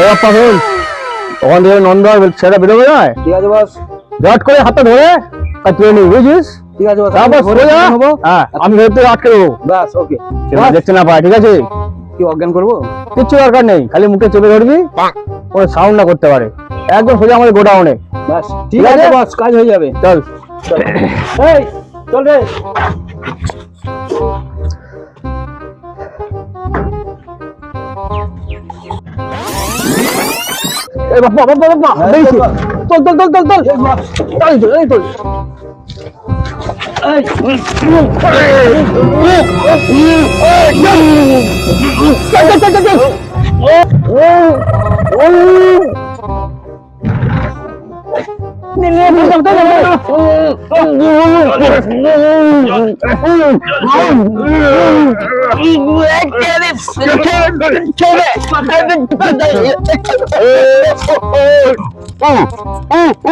ও আপা ওখান থেকে নন্দর সেটা বেরোবে না ঠিক আছে বস। জট করে হাতটা ধরে আর তুলে নিবি বুঝিস ঠিক আছে বস তারপর হ্যাঁ আমি ভেতরে আটকে দেবো। বাস ওকে। সেটা দেখতে না পায় ঠিক আছে? কি অজ্ঞান করব? কিচ্ছু দরকার নেই খালি মুখে চেপে ধরবি ওর সাউন্ড না করতে পারে। একদম সোজা আমাদের গোডাউনে বাস ঠিক আছে আছে? বস কাজ হয়ে যাবে। চল। এই চল রে। এই বাবা বাবা বাবা হ্যাঁ, দেখছি চল, চল চল চল চল চল তাই চল এই চল চল চল চল চল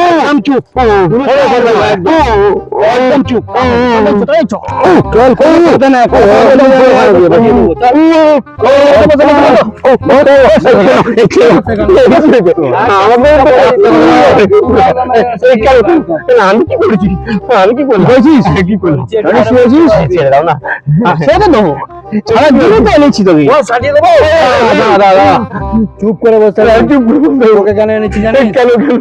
একদম চুপ একদম চুপ চল কথা না আমি কি করেছি আমি কি করেছিস কি করেছিস ছেড়ে দাও না। ছেড়ে দেবো। সারা দিনে তো এনেছি তোকে। সাজিয়ে দেবো? দাদা দাদা চুপ করে বসতে চুপ করে ওকে কেন এনেছি জানিস? কেন কেন?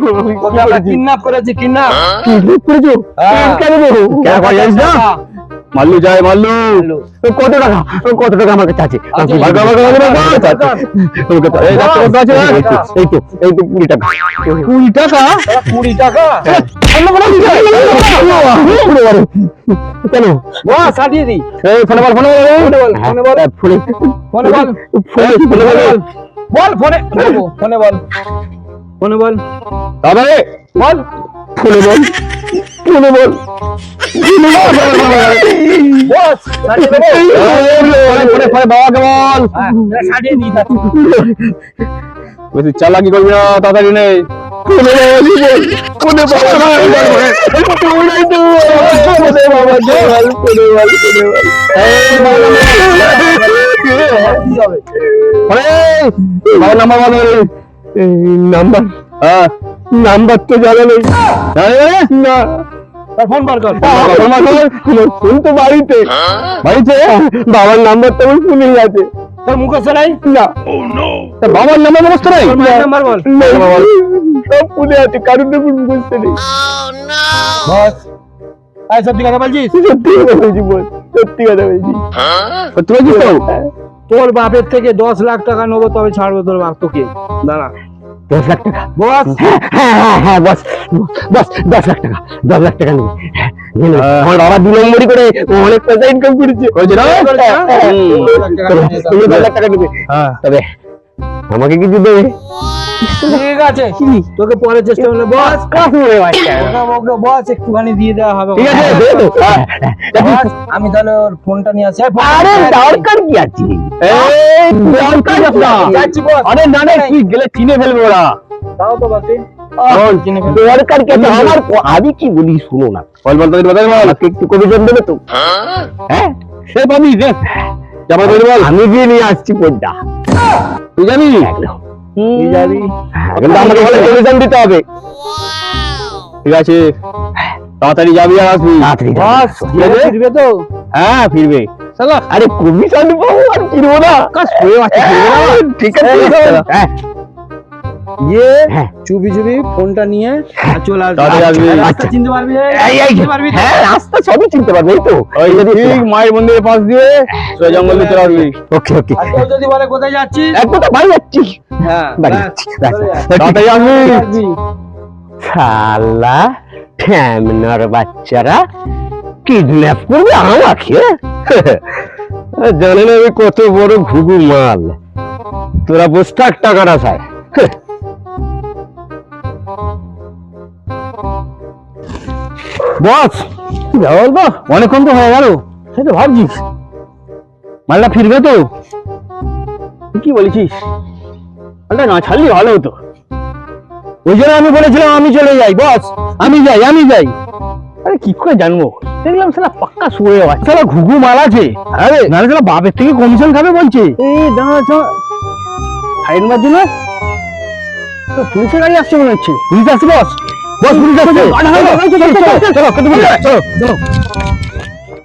আমরা কিডন্যাপ করেছি কিডন্যাপ কিডন্যাপ করেছ? হ্যাঁ। কেন কেন করে জানিস না? মাল্লু যায় মাল্লু। কত টাকা? কত টাকা আমার কাছে আছে আছে। ভাগা ভাগা ভাগা ভাগা আছে। তোর কাছে- এই তো এই তো কুড়ি টাকা। কুড়ি টাকা? কুড়ি টাকা? কোনো কিছু ফোনে বলো। কেন বস সাজিয়ে দি এই ফোনে বল ফোনে বল ফোনে বল, ফোনে বল। হ্যাঁ, ফোনে। বল। ফোনে বল। বল ফোনে ফোনে বল ফোনে বল। বল। ফোনে বল। ফোনে বল। হ্যাঁ, বেশি চালাকি করবি না তাড়াতাড়ি নাম্বার নাম্বার হ্যাঁ তো জানা নেই না ফোন বার কর। ফোন তো বাড়িতে। বাড়িতে বাবার নাম্বার তো আমার ফোনেই আছে। তোর মুখস্থ নাই? না। তা বাবার নাম্বার মুখস্থ নেই? নাম্বার বল। সব ফোনে আছে মুখস্থ নেই বস। সত্যি কথা বলছিস? সত্যি কথা বলছি বল। সত্যি কথা বলছি। সত্যি বলছিস তোর বাপের থেকে দশ লাখ টাকা নেব তবে ছাড়বো তোর বাপ তোকে। দাঁড়া। দশ লাখ টাকা। বস। হ্যাঁ হ্যাঁ হ্যাঁ বস। বস দশ লাখ টাকা দশ লাখ টাকা নেবে। হ্যাঁ, আমার বাবা দু নম্বরই করে অনেক পয়সা ইনকাম করেছে। তুমি দশ লাখ টাকা নেবে। হ্যাঁ। তবে আমাকে কিছু দেবে? ঠিক আছে। তোকে পরে চেষ্টা করলে বস। ওকে বস একটুখানি দিয়ে দেওয়া হবে ঠিক আছে দে তো। হ্যাঁ, আমি তাহলে ওর ফোনটা নিয়ে আসি আরে দরকার কি আছে? এই দরকার। আরে না না তুই গেলে চিনে ফেলবে ওরা। তাও তো বাকি বল, চিনে ফেলবে। দরকার কি আছে? আমার আমি কি বলি শুনো না। বল একটু কমিশন দেবে তো। হ্যাঁ? সে পাবি আমি গিয়ে নিয়ে আসছি পর্দা তুই জানি একদম। তুই যাবি? কিন্তু আমাকে বলে কমিশন দিতে হবে। ঠিক আছে? তাড়াতাড়ি যাবি আর আসবি। ফিরবে তো? হ্যাঁ ফিরবে। আরে কমিশন পাবো আর ফিরবো না। কাজ হয়ে আছে ঠিক আছে। হ্যাঁ। গিয়ে হ্যাঁ। চুপি চুপি ফোনটা নিয়ে চলে আসবি। রাস্তা। চিনতে পারবি? পারবি? হ্যাঁ সবই চিনতে পারবে এই তো। ঠিক মায়ের মন্দিরের পাশ দিয়ে সোজা জঙ্গল চলে আসবি। ওকে ওকে। যদি বলে কোথায় যাচ্ছিস? এক কথা বাড়ি যাচ্ছি। হ্যাঁ বাড়ি যাচ্ছি তাড়াতাড়ি আসবি। আসবি। শালা ঠ্যামনার বাচ্চারা কিডন্যাপ করবে আমাকে? জানে না আমি কত বড় ঘুঘু মাল। তোরা বসে থাক টাকার আশায় বস। অনেকক্ষণ তো হয়ে গেল। সে তো ভাবছিস। মালটা ফিরবে তো? কি বলেছিস? মালটা না ছাড়লি ভালো হতো। ওই জন্য আমি বলেছিলাম আমি চলে যাই, বস। আমি যাই আমি যাই। আরে কি করে জানব? দেখলাম সালা পাক্কা শুয়ে আছে। সালা ঘুঘু মাল আছে। আরে, নাহলে সালা বাপের থেকে কমিশন খাবে বলছে। এই দাঁড়া সাইড মার জন্য তো পুলিশের গাড়ি আসছে মনে হচ্ছে। পুলিশ আসছে, বস। বস পুলিশ আসছে চলো চলো চলো